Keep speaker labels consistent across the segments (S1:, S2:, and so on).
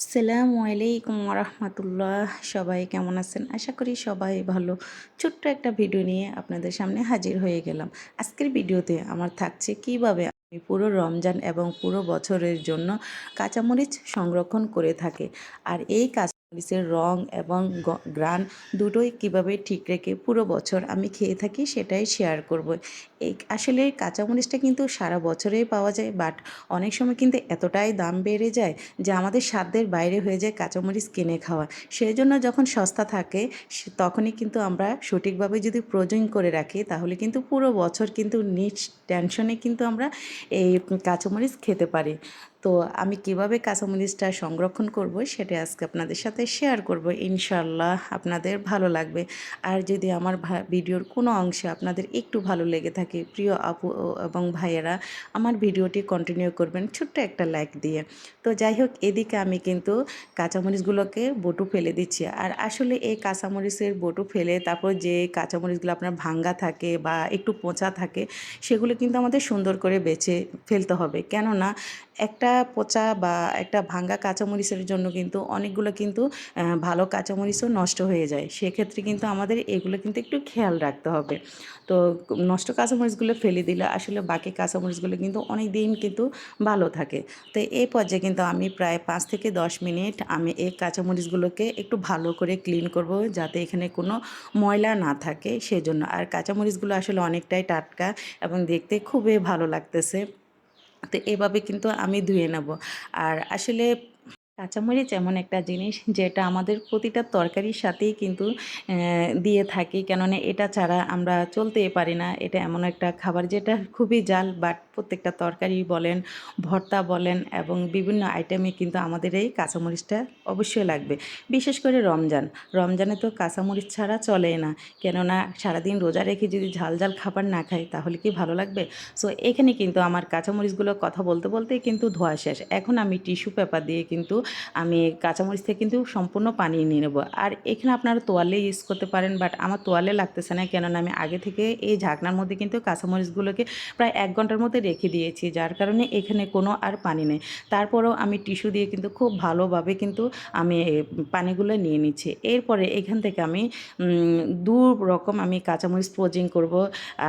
S1: আসসালামু আলাইকুম রহমতুল্লাহ সবাই কেমন আছেন? আশা করি সবাই ভালো। ছোট্ট একটা ভিডিও নিয়ে আপনাদের সামনে হাজির হয়ে গেলাম। আজকের ভিডিওতে আমার থাকছে কীভাবে আমি পুরো রমজান এবং পুরো বছরের জন্য কাঁচামরিচ সংরক্ষণ করে থাকে। আর এই কাঁচামরিচের রং এবং গ্রান দুটোই কীভাবে ঠিক রেখে পুরো বছর আমি খেয়ে থাকি সেটাই শেয়ার করব। এই আসলে কাঁচামরিচটা কিন্তু সারা বছরেই পাওয়া যায় বাট অনেক সময় কিন্তু এতটাই দাম বেড়ে যায় যে আমাদের সাধ্যের বাইরে হয়ে যায় কাঁচামরিচ কিনে খাওয়া। সেই জন্য যখন সস্তা থাকে তখনই কিন্তু আমরা সঠিকভাবে যদি প্রয়োজন করে রাখি, তাহলে কিন্তু পুরো বছর কিন্তু নিজ টেনশনে কিন্তু আমরা এই কাঁচামরিচ খেতে পারি। তো আমি কীভাবে কাঁচামরিচটা সংরক্ষণ করব সেটা আজকে আপনাদের সাথে শেয়ার করব ইনশাল্লাহ আপনাদের ভালো লাগবে। আর যদি আমার ভিডিওর কোনো অংশে আপনাদের একটু ভালো লেগে থাকে, প্রিয় আপু এবং ভাইয়েরা, আমার ভিডিওটি কন্টিনিউ করবেন ছোট্ট একটা লাইক দিয়ে। তো যাই হোক, এদিকে আমি কিন্তু কাঁচামরিচগুলোকে বটু ফেলে দিচ্ছি। আর আসলে এই কাঁচামরিচের বটু ফেলে, তারপর যে কাঁচামরিচগুলো আপনার ভাঙ্গা থাকে বা একটু পচা থাকে, সেগুলো কিন্তু আমাদের সুন্দর করে বেছে ফেলতে হবে। কেননা, একটা পচা বা একটা ভাঙ্গা কাঁচামরিচের জন্য কিন্তু অনেকগুলো কিন্তু ভালো কাঁচামরিচও নষ্ট হয়ে যায়। সেক্ষেত্রে কিন্তু আমাদের এগুলো কিন্তু একটু খেয়াল রাখতে হবে। তো নষ্ট কাঁচামরিচগুলো ফেলে দিলে আসলে বাকি কাঁচামরিচগুলো কিন্তু অনেক দিন কিন্তু ভালো থাকে। তো এই পর্যায়ে কিন্তু আমি প্রায় পাঁচ থেকে দশ মিনিট আমি এই কাঁচামরিচগুলোকে একটু ভালো করে ক্লিন করব যাতে এখানে কোনো ময়লা না থাকে সেজন্য। আর কাঁচামরিচগুলো আসলে অনেকটাই টাটকা এবং দেখতে খুবই ভালো লাগতেছে। তো এভাবে কিন্তু আমি ধুয়ে নেব। আর আসলে কাঁচামরিচ এমন একটা জিনিস যেটা আমাদের প্রতিটা তরকারির সাথেই কিন্তু দিয়ে থাকি। কেননা এটা ছাড়া আমরা চলতেই পারি না। এটা এমন একটা খাবার যেটা খুবই জাল বাট প্রত্যেকটা তরকারি বলেন, ভর্তা বলেন এবং বিভিন্ন আইটেমে কিন্তু আমাদের এই কাঁচামরিচটা অবশ্যই লাগবে। বিশেষ করে রমজান। রমজানে তো কাঁচামরিচ ছাড়া চলেই না। কেননা সারাদিন রোজা রেখে যদি ঝাল ঝাল খাবার না খাই, তাহলে কি ভালো লাগবে? সো এখানে কিন্তু আমার কাঁচামরিচগুলো কথা বলতে বলতে কিন্তু ধোয়া শেষ। এখন আমি টিস্যু পেপার দিয়ে কিন্তু আমি কাঁচামরিচ থেকে কিন্তু সম্পূর্ণ পানি নিয়ে নেব। আর এখানে আপনারা তোয়ালে ইউজ করতে পারেন বাট আমার তোয়ালে লাগতেছে না, কেননা আমি আগে থেকে এই ঝাঁকনার মধ্যে কিন্তু কাঁচামরিচগুলোকে প্রায় এক ঘণ্টার মধ্যে রেখে দিয়েছি, যার কারণে এখানে কোনো আর পানি নেই। তারপরেও আমি টিস্যু দিয়ে কিন্তু খুব ভালোভাবে কিন্তু আমি পানিগুলো নিয়ে নিচ্ছি। এরপরে এখান থেকে আমি দু রকম আমি কাঁচামরিচ পোজিং করব,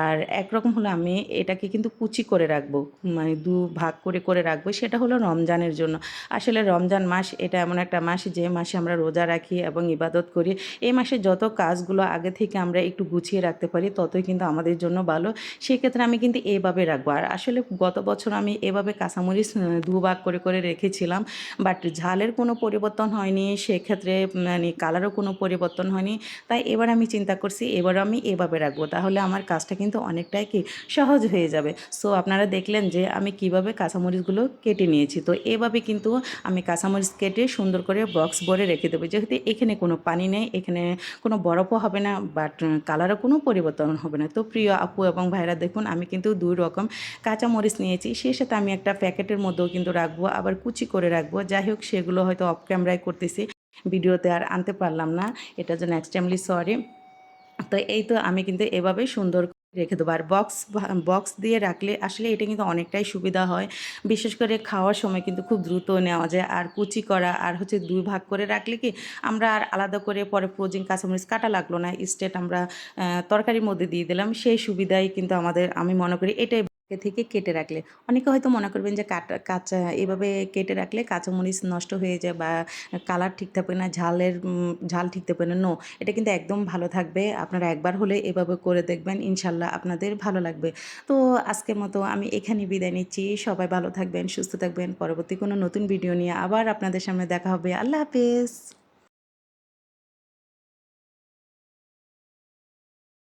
S1: আর একরকম হলো আমি এটাকে কিন্তু কুচি করে রাখব মানে দু ভাগ করে করে রাখব, সেটা হলো রমজানের জন্য। আসলে রমজান মাস, এটা এমন একটা মাস যে মাসে আমরা রোজা রাখি এবং ইবাদত করি। এই মাসে যত কাজগুলো আগে থেকে আমরা একটু গুছিয়ে রাখতে পারি, ততই কিন্তু আমাদের জন্য ভালো। সেক্ষেত্রে আমি কিন্তু এভাবে রাখব। আর আসলে গত বছর আমি এভাবে কাঁচামরিচ দুভাগ করে করে রেখেছিলাম, বাট ঝালের কোনো পরিবর্তন হয়নি। সেক্ষেত্রে মানে কালারও কোনো পরিবর্তন হয়নি। তাই এবার আমি চিন্তা করছি এবার আমি এভাবে রাখব। তাহলে আমার কাজটা কিন্তু অনেকটাই কি সহজ হয়ে যাবে। সো, আপনারা দেখলেন যে আমি কীভাবে কাঁচামরিচগুলো কেটে নিয়েছি। তো এভাবে কিন্তু আমি কাঁচামরিচ কেটে সুন্দর করে বক্স ভরে রেখে দেবো। যেহেতু এখানে কোনো পানি নেই, এখানে কোনো বরফও হবে না বাট কালারও কোনো পরিবর্তন হবে না। তো প্রিয় আপু এবং ভাইরা, দেখুন, আমি কিন্তু দুই রকম কাঁচামরিচ নিয়েছি। সেই সাথে আমি একটা প্যাকেটের মধ্যেও কিন্তু রাখব, আবার কুচি করে রাখব। যাই হোক, সেগুলো হয়তো অফ ক্যামেরায় করতেছি, ভিডিওতে আর আনতে পারলাম না। এটার জন্য এক্সট্রিমলি সরি তো এই তো আমি কিন্তু এভাবেই সুন্দর রেখে দেবো। আর বক্স বক্স দিয়ে রাখলে আসলে এটা কিন্তু অনেকটাই সুবিধা হয়। বিশেষ করে খাওয়ার সময় কিন্তু খুব দ্রুত নেওয়া যায়। আর কুচি করা আর হচ্ছে দুই ভাগ করে রাখলে কি আমরা আর আলাদা করে পরে ফ্রোজিং কাঁচামরিচ কাটা লাগল না। স্টেট আমরা তরকারির মধ্যে দিয়ে দিলাম। সেই সুবিধাই কিন্তু আমাদের, আমি মনে করি এটাই থেকে কেটে রাখলে। অনেকে হয়তো মনে করবেন যে কাটা, কাঁচা এভাবে কেটে রাখলে কাঁচামরিচ নষ্ট হয়ে যায় বা কালার ঠিক থাকবে না, ঝালের ঝাল ঠিক থাকবে না। নো এটা কিন্তু একদম ভালো থাকবে। আপনারা একবার হলে এভাবে করে দেখবেন, ইনশাল্লাহ আপনাদের ভালো লাগবে। তো আজকের মতো আমি এখানে বিদায় নিচ্ছি। সবাই ভালো থাকবেন, সুস্থ থাকবেন। পরবর্তী কোনো নতুন ভিডিও নিয়ে আবার আপনাদের সামনে দেখা হবে। আল্লাহ হাফেজ।